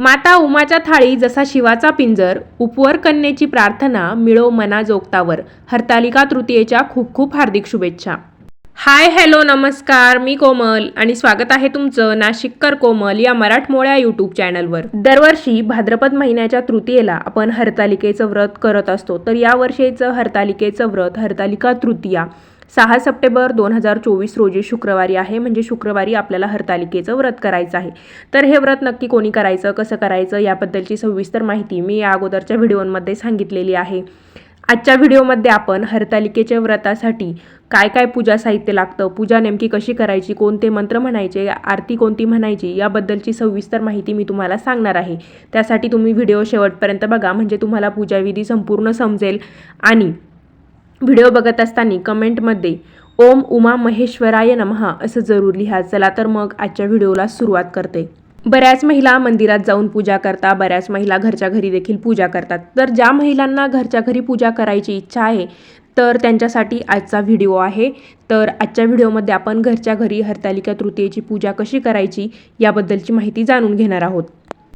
माता उमाच्या थाळी जसा शिवाचा पिंजर उपवर कन्येची प्रार्थना मिळो मना जोगतावर. हरतालिका तृतीयेच्या खूप खूप हार्दिक शुभेच्छा. हाय हॅलो नमस्कार मी कोमल आणि स्वागत आहे तुमचं नाशिककर कोमल या मराठमोळ्या यूट्यूब चॅनलवर. दरवर्षी भाद्रपद महिन्याच्या तृतीयेला आपण हरतालिकेचं व्रत करत असतो. तर यावर्षीचं हरतालिकेचं व्रत हरतालिका तृतीया. सहा सप्टेंबर दोन हजार चोवीस रोजी शुक्रवारी आहे. म्हणजे शुक्रवारी आपल्याला हरतालिकेचं व्रत करायचं आहे. तर हे व्रत नक्की कोणी करायचं कसं करायचं याबद्दलची सविस्तर माहिती मी या अगोदरच्या व्हिडिओमध्ये सांगितलेली आहे. आजच्या व्हिडिओमध्ये आपण हरतालिकेच्या व्रतासाठी काय काय पूजा साहित्य लागतं पूजा नेमकी कशी करायची कोणते मंत्र म्हणायचे आरती कोणती म्हणायची याबद्दलची सविस्तर माहिती मी तुम्हाला सांगणार आहे. त्यासाठी तुम्ही व्हिडिओ शेवटपर्यंत बघा म्हणजे तुम्हाला पूजाविधी संपूर्ण समजेल आणि व्हिडिओ बघत असताना कमेंटमध्ये ओम उमा महेश्वराय नमहा असं जरूर लिहा. चला तर मग आजच्या व्हिडिओला सुरुवात करते. बऱ्याच महिला मंदिरात जाऊन पूजा करता बऱ्याच महिला घरच्या घरी देखील पूजा करतात. तर ज्या महिलांना घरच्या घरी पूजा करायची इच्छा आहे तर त्यांच्यासाठी आजचा व्हिडिओ आहे. तर आजच्या व्हिडिओमध्ये आपण घरच्या घरी हरतालिका तृतीयेची पूजा कशी करायची याबद्दलची माहिती जाणून घेणार आहोत.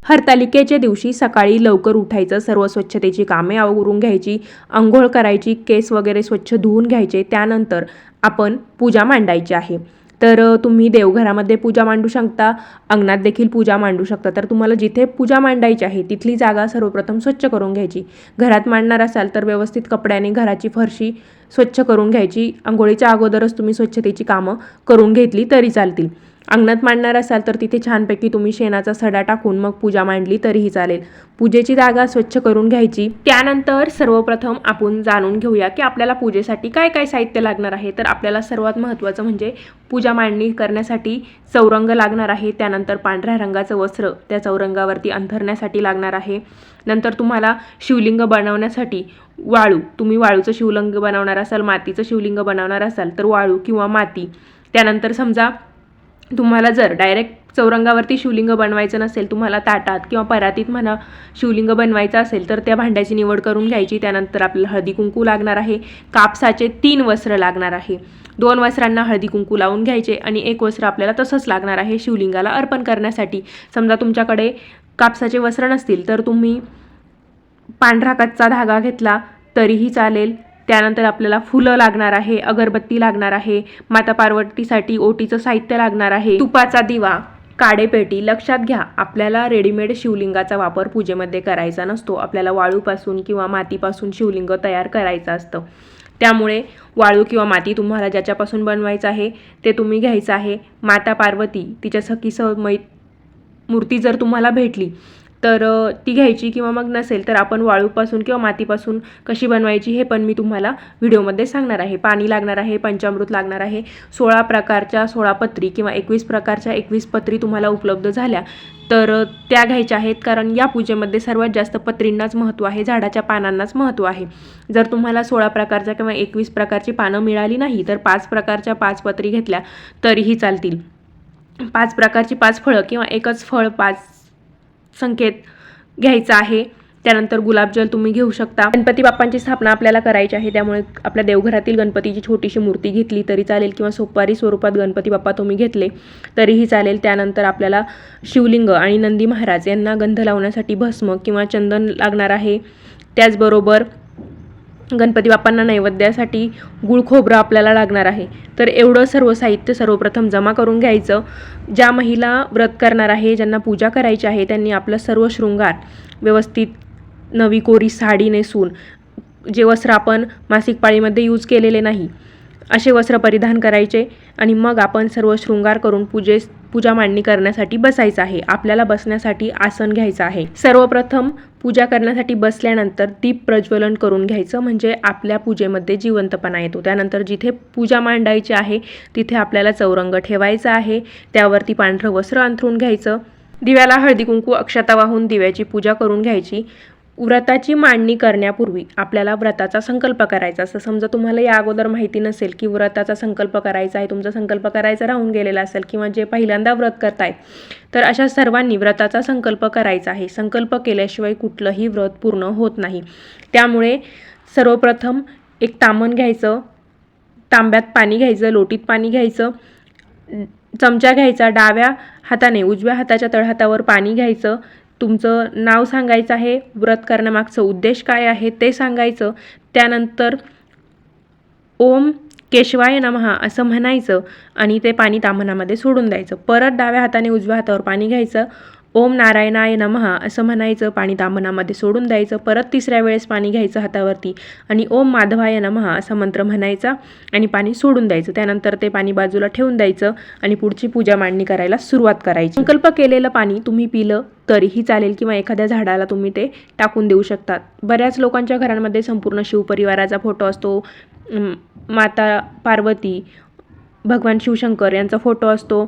हरतालिकेच्या दिवशी सकाळी लवकर उठायचं सर्व स्वच्छतेची कामे आवरून घ्यायची आंघोळ करायची केस वगैरे स्वच्छ धुवून घ्यायचे त्यानंतर आपण पूजा मांडायची आहे. तर तुम्ही देवघरामध्ये पूजा मांडू शकता अंगणात देखील पूजा मांडू शकता. तर तुम्हाला जिथे पूजा मांडायची आहे तिथली जागा सर्वप्रथम स्वच्छ करून घ्यायची. घरात मांडणार असाल तर व्यवस्थित कपड्याने घराची फरशी स्वच्छ करून घ्यायची. आंघोळीच्या अगोदरच तुम्ही स्वच्छतेची कामं करून घेतली तरी चालतील. अंगणात मांडणार असाल तर तिथे छानपैकी तुम्ही शेणाचा सडा टाकून मग पूजा मांडली तरीही चालेल. पूजेची जागा स्वच्छ करून घ्यायची. त्यानंतर सर्वप्रथम आपण जाणून घेऊया की आपल्याला पूजेसाठी काय काय साहित्य लागणार आहे. तर आपल्याला सर्वात महत्त्वाचं म्हणजे पूजा मांडणी करण्यासाठी चौरंग लागणार आहे. त्यानंतर पांढऱ्या रंगाचं वस्त्र त्या चौरंगावरती अंथरण्यासाठी लागणार आहे. नंतर तुम्हाला शिवलिंग बनवण्यासाठी वाळू. तुम्ही वाळूचं शिवलिंग बनवणार असाल मातीचं शिवलिंग बनवणार असाल तर वाळू किंवा माती. त्यानंतर समजा तुम्हाला जर डायरेक्ट चौरंगावरती शिवलिंग बनवायचं नसेल तुम्हाला ताटात किंवा परातीत म्हणा शिवलिंग बनवायचं असेल तर त्या भांड्याची निवड करून घ्यायची. त्यानंतर आपल्याला हळदी कुंकू लागणार आहे. कापसाचे तीन वस्त्र लागणार आहे. दोन वस्त्रांना हळदी कुंकू लावून घ्यायचे आणि एक वस्त्र आपल्याला तसंच लागणार आहे शिवलिंगाला अर्पण करण्यासाठी. समजा तुमच्याकडे कापसाचे वस्त्र नसतील तर तुम्ही पांढरा कच्चा धागा घेतला तरीही चालेल. त्यानंतर आपल्याला फुलं लागणार आहे अगरबत्ती लागणार आहे माता पार्वतीसाठी ओटीचं साहित्य लागणार आहे. तुपाचा दिवा काडेपेटी लक्षात घ्या आपल्याला रेडीमेड शिवलिंगाचा वापर पूजेमध्ये करायचा नसतो. आपल्याला वाळूपासून किंवा मातीपासून शिवलिंग तयार करायचं असतं. त्यामुळे वाळू किंवा माती तुम्हाला ज्याच्यापासून बनवायचं आहे ते तुम्ही घ्यायचं आहे. माता पार्वती तिच्या सखीसह मै मूर्ती जर तुम्हाला भेटली तर ती घ्यायची किंवा मग नसेल तर आपण वाळूपासून किंवा मातीपासून कशी बनवायची हे पण मी तुम्हाला व्हिडिओमध्ये सांगणार आहे. पाणी लागणार आहे पंचामृत लागणार आहे. सोळा प्रकारच्या सोळा पत्री किंवा एकवीस प्रकारच्या एकवीस पत्री तुम्हाला उपलब्ध झाल्या. तर त्या घ्यायच्या आहेत कारण या पूजेमध्ये सर्वात जास्त पत्रींनाच महत्त्व आहे झाडाच्या पानांनाच महत्त्व आहे. जर तुम्हाला सोळा प्रकारच्या किंवा एकवीस प्रकारची पानं मिळाली नाही तर पाच प्रकारच्या पाच पत्री घेतल्या तरीही चालतील. पाच प्रकारची पाच फळं किंवा एकच फळ पाच संकेत घ्यायचा आहे. त्यानंतर गुलाबजल तुम्ही घेऊ शकता. गणपती बाप्पांची स्थापना आपल्याला करायची आहे. त्यामुळे आपल्या देवघरातील गणपतीची छोटीशी मूर्ती घेतली तरी चालेल किंवा सोपारी स्वरूपात गणपती बाप्पा तुम्ही घेतले तरीही चालेल. त्यानंतर आपल्याला शिवलिंग आणि नंदी महाराज यांना गंध लावण्यासाठी भस्म किंवा चंदन लागणार आहे. त्याचबरोबर गणपती बाप्पांना नैवेद्यासाठी गुळ खोबरं आपल्याला लागणार आहे. तर एवढं सर्व साहित्य सर्वप्रथम जमा करून घ्यायचं. ज्या महिला व्रत करणार आहे ज्यांना पूजा करायची आहे त्यांनी आपलं सर्व शृंगार व्यवस्थित नवी कोरी साडी नेसून जे वस्त्र आपण मासिक पाळीमध्ये यूज केलेले नाही असे वस्त्र परिधान करायचे आणि मग आपण सर्व शृंगार करून पूजेस पूजा मांडणी करण्यासाठी बसायचं आहे. आपल्याला बसण्यासाठी आसन घ्यायचं आहे. सर्वप्रथम पूजा करण्यासाठी बसल्यानंतर दीप प्रज्वलन करून घ्यायचं म्हणजे आपल्या पूजेमध्ये जिवंतपणा येतो. त्यानंतर जिथे पूजा मांडायची आहे तिथे आपल्याला चौरंग ठेवायचा आहे. त्यावरती पांढरं वस्त्र अंथरून घ्यायचं. दिव्याला हळदी कुंकू अक्षता वाहून दिव्याची पूजा करून घ्यायची. व्रताची मांडणी करण्यापूर्वी आपल्याला व्रताचा संकल्प करायचा. असं समजा तुम्हाला या अगोदर माहिती नसेल की व्रताचा संकल्प करायचा आहे तुमचा संकल्प करायचा राहून गेलेला असेल किंवा जे पहिल्यांदा व्रत करतायत तर अशा सर्वांनी व्रताचा संकल्प करायचा आहे. संकल्प केल्याशिवाय कुठलंही व्रत पूर्ण होत नाही. त्यामुळे सर्वप्रथम एक तामण घ्यायचं तांब्यात पाणी घ्यायचं लोटीत पाणी घ्यायचं चमचा घ्यायचा डाव्या हाताने उजव्या हाताच्या तळहातावर पाणी घ्यायचं तुमचं नाव सांगायचं आहे व्रत करण्यामागचं उद्देश काय आहे ते सांगायचं. त्यानंतर ओम केशवाय नमहा असं म्हणायचं आणि ते पाणी तामनामध्ये सोडून द्यायचं. परत डाव्या हाताने उजव्या हातावर पाणी घ्यायचं. ओम नारायणाय नमहा असं म्हणायचं पाणी दामनामध्ये सोडून द्यायचं परत तिसऱ्या वेळेस पाणी घ्यायचं हातावरती आणि ओम माधवाय नमहा असा मंत्र म्हणायचा आणि पाणी सोडून द्यायचं. त्यानंतर ते पाणी बाजूला ठेवून द्यायचं आणि पुढची पूजा मांडणी करायला सुरुवात करायची. संकल्प केलेलं पाणी तुम्ही पिलं तरीही चालेल किंवा एखाद्या झाडाला तुम्ही ते टाकून देऊ शकतात. बऱ्याच लोकांच्या घरांमध्ये संपूर्ण शिवपरिवाराचा फोटो असतो. माता पार्वती भगवान शिवशंकर यांचा फोटो असतो.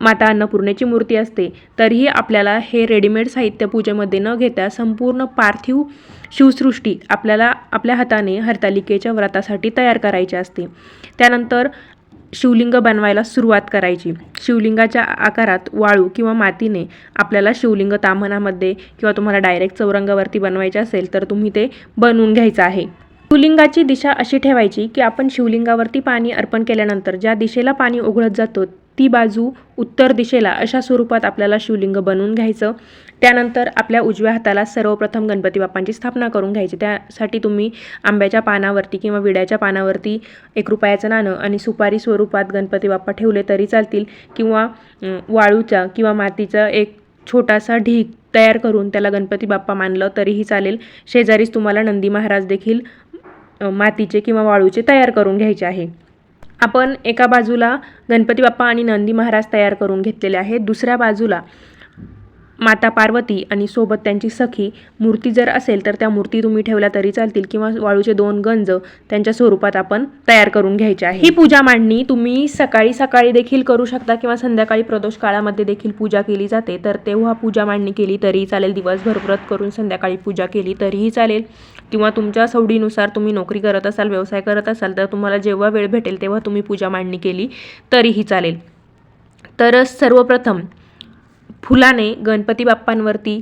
माता अन्नपूर्णेची मूर्ती असते. तरीही आपल्याला हे रेडीमेड साहित्य पूजेमध्ये न घेता संपूर्ण पार्थिव शिवसृष्टी आपल्याला आपल्या हाताने हरतालिकेच्या व्रतासाठी तयार करायची असते. त्यानंतर शिवलिंग बनवायला सुरुवात करायची. शिवलिंगाच्या आकारात वाळू किंवा मातीने आपल्याला शिवलिंग तामनामध्ये किंवा तुम्हाला डायरेक्ट चौरंगावरती बनवायचे असेल तर तुम्ही ते बनवून घ्यायचं आहे. शिवलिंगाची दिशा अशी ठेवायची की आपण शिवलिंगावरती पाणी अर्पण केल्यानंतर ज्या दिशेला पाणी उघडत जातो ती बाजू उत्तर दिशेला अशा स्वरूपात आपल्याला शिवलिंग बनवून घ्यायचं. त्यानंतर आपल्या उजव्या हाताला सर्वप्रथम गणपती बाप्पांची स्थापना करून घ्यायची. त्यासाठी तुम्ही आंब्याच्या पानावरती किंवा विड्याच्या पानावरती एक रुपयाचं नाणं आणि सुपारी स्वरूपात गणपती बाप्पा ठेवले तरी चालतील. किंवा वाळूचा किंवा मातीचा एक छोटासा ढीग तयार करून त्याला गणपती बाप्पा मानलं तरीही चालेल. शेजारीच तुम्हाला नंदी महाराज देखील मातीचे किंवा वाळूचे तयार करून घ्यायचे आहे. आपण एका बाजूला गणपती बाप्पा आणि नंदी महाराज तयार करून घेतलेले आहेत. दुसऱ्या बाजूला माता पार्वती आणि सोबत त्यांची सखी. मूर्ती जर असेल तर त्या मूर्ती तुम्ही ठेवल्या तरी चालतील किंवा वाळूचे दोन गंज त्यांच्या स्वरूपात आपण तयार करून घ्यायचे आहे. ही पूजा मांडणी तुम्ही सकाळी सकाळी देखील करू शकता किंवा संध्याकाळी प्रदोष काळामध्ये देखील पूजा केली जाते. तर तेव्हा पूजा मांडणी केली तरीही चालेल. दिवसभर व्रत करून संध्याकाळी पूजा केली तरीही चालेल. किंवा तुमच्या सवडीनुसार तुम्ही नोकरी करत असाल व्यवसाय करत असाल तर तुम्हाला जेव्हा वेळ भेटेल तेव्हा तुम्ही पूजा मांडणी केली तरीही चालेल. तर सर्वप्रथम फुलाने गणपती बाप्पांवरती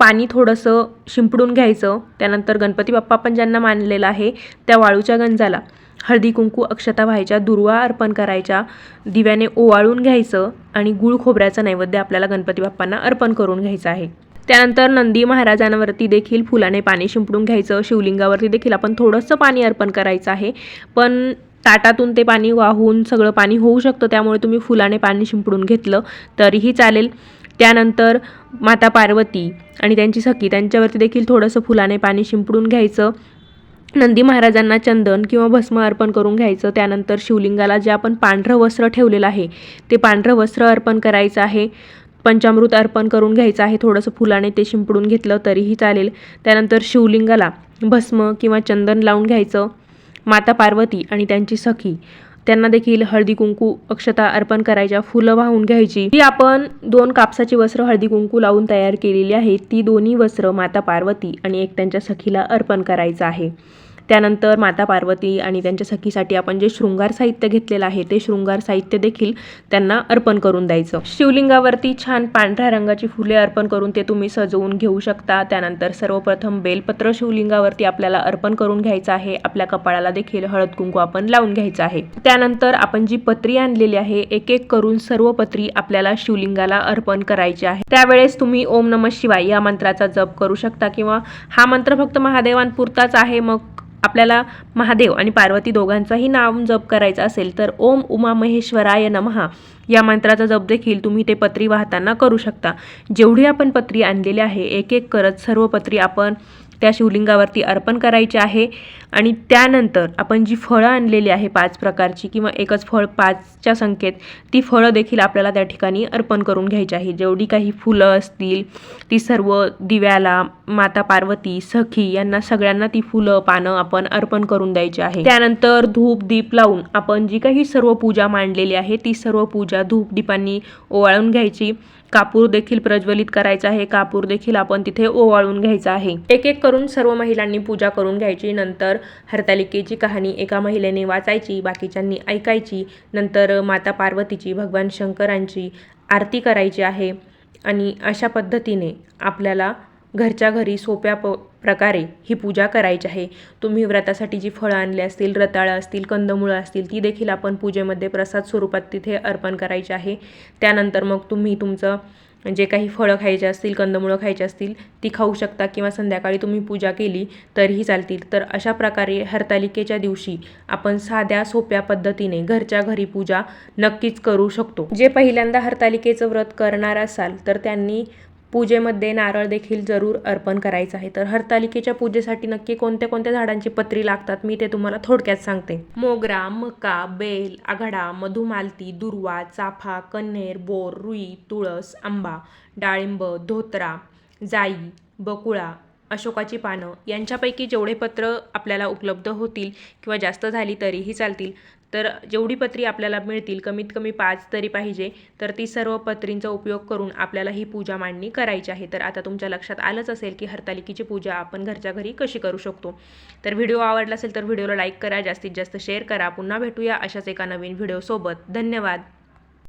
पाणी थोडंसं शिंपडून घ्यायचं. त्यानंतर गणपती बाप्पा पण ज्यांना मानलेला आहे त्या वाळूच्या गंजाला हळदी कुंकू अक्षता व्हायच्या दुर्वा अर्पण करायच्या दिव्याने ओवाळून घ्यायचं आणि गुळ खोबऱ्याचं नैवेद्य आपल्याला गणपती बाप्पांना अर्पण करून घ्यायचं आहे. त्यानंतर नंदी महाराजांवरती देखील फुलाने पाणी शिंपडून घ्यायचं. शिवलिंगावरती देखील आपण थोडंसं पाणी अर्पण करायचं आहे. पण ताटातून ते पाणी वाहून सगळं पाणी होऊ शकतं त्यामुळे तुम्ही फुलाने पाणी शिंपडून घेतलं तरीही चालेल. त्यानंतर माता पार्वती आणि त्यांची सखी त्यांच्यावरती देखील थोडंसं फुलाने पाणी शिंपडून घ्यायचं. नंदी महाराजांना चंदन किंवा भस्म अर्पण करून घ्यायचं. त्यानंतर शिवलिंगाला जे आपण पांढरं वस्त्र ठेवलेलं आहे ते पांढरं वस्त्र अर्पण करायचं आहे. पंचामृत अर्पण करून घ्यायचं आहे. थोडंसं फुलाने ते शिंपडून घेतलं तरीही चालेल. त्यानंतर शिवलिंगाला भस्म किंवा चंदन लावून घ्यायचं. माता पार्वती आणि त्यांची सखी. त्यांना देखील हळदी कुंकू अक्षता अर्पण करायच्या फुलं वाहून घ्यायची. ती आपण दोन कापसाची वस्त्र हळदी कुंकू लावून तयार केलेली आहे. ती दोन्ही वस्त्र माता पार्वती आणि एक त्यांच्या सखीला अर्पण करायचं आहे. त्यानंतर माता पार्वती आणि त्यांच्या सखीसाठी आपण जे शृंगार साहित्य घेतलेलं आहे ते शृंगार साहित्य देखील त्यांना अर्पण करून द्यायचं. शिवलिंगावरती छान पांढऱ्या रंगाची फुले अर्पण करून ते तुम्ही सजवून घेऊ शकता. त्यानंतर सर्वप्रथम बेलपत्र शिवलिंगावरती आपल्याला अर्पण करून घ्यायचं आहे. आपल्या कपाळाला देखील हळद कुंकू आपण लावून घ्यायचं आहे. त्यानंतर आपण जी पत्री आणलेली आहे एक एक करून सर्व पत्री आपल्याला शिवलिंगाला अर्पण करायची आहे. त्यावेळेस तुम्ही ओम नम शिवाय या मंत्राचा जप करू शकता किंवा हा मंत्र फक्त महादेवांपुरताच आहे. मग आपल्याला महादेव आणि पार्वती दोघांचाही नाम जप करायचा असेल तर ओम उमा महेश्वराय नमहा या मंत्राचा जप देखील तुम्ही ते पत्री वाहताना करू शकता. जेवढी आपण पत्री आणलेली आहे एक एक करत सर्व पत्री आपण त्या शिवलिंगावरती अर्पण करायची आहे. आणि त्यानंतर आपण जी फळं आणलेली आहे पाच प्रकारची किंवा एकच फळ पाचच्या संख्येत ती फळं देखील आपल्याला त्या ठिकाणी अर्पण करून घ्यायची आहे. जेवढी काही फुलं असतील ती सर्व दिव्याला माता पार्वती सखी यांना सगळ्यांना ती फुलं पानं आपण अर्पण करून द्यायची आहे. त्यानंतर धूप दीप लावून आपण जी काही सर्व पूजा मांडलेली आहे ती सर्व पूजा धूप दीपांनी ओवाळून घ्यायची. कापूर देखील प्रज्वलित करायचा आहे. कापूर देखील आपण तिथे ओवाळून घ्यायचा आहे. एक एक करून सर्व महिलांनी पूजा करून घ्यायची. नंतर हरतालिकेची कहाणी एका महिलेने वाचायची बाकीच्यांनी ऐकायची. नंतर माता पार्वतीची भगवान शंकरांची आरती करायची आहे आणि अशा पद्धतीने आपल्याला घरच्या घरी सोप्या प प्रकारे ही पूजा करायची आहे. तुम्ही व्रतासाठी जी फळं आणली असतील रताळं असतील कंदमुळं असतील ती देखील आपण पूजेमध्ये प्रसाद स्वरूपात तिथे अर्पण करायची आहे. त्यानंतर मग तुम्ही तुमचं जे काही फळं खायचे असतील कंदमुळं खायची असतील ती खाऊ शकता किंवा संध्याकाळी तुम्ही पूजा केली तरीही चालतील. तर अशा प्रकारे हरतालिकेच्या दिवशी आपण साध्या सोप्या पद्धतीने घरच्या घरी पूजा नक्कीच करू शकतो. जे पहिल्यांदा हरतालिकेचं व्रत करणार असाल तर त्यांनी पूजेमध्ये नारळ देखील जरूर अर्पण करायचं आहे. तर हरतालिकेच्या पूजेसाठी नक्की कोणत्या कोणत्या झाडांची पत्री लागतात मी ते तुम्हाला थोडक्यात सांगते. मोगरा मका बेल आघाडा मधुमालती दुर्वा चाफा कन्हेर बोर रुई तुळस आंबा डाळिंब धोत्रा जाई बकुळा अशोकाची पानं यांच्यापैकी जेवढे पत्र आपल्याला उपलब्ध होतील किंवा जास्त झाली तरीही चालतील तर जेवढी पत्री आपल्याला मिळतील कमीत कमी पाच तरी पाहिजे तर ती सर्व पत्रींचा उपयोग करून आपल्याला ही पूजा मांडणी करायची आहे. तर आता तुमच्या लक्षात आलंच असेल की हरतालिकेची पूजा आपण घरच्या घरी कशी करू शकतो. तर व्हिडिओ आवडला असेल तर व्हिडिओला लाईक करा जास्तीत जास्त शेअर करा. पुन्हा भेटूया अशाच एका नवीन व्हिडिओसोबत. धन्यवाद.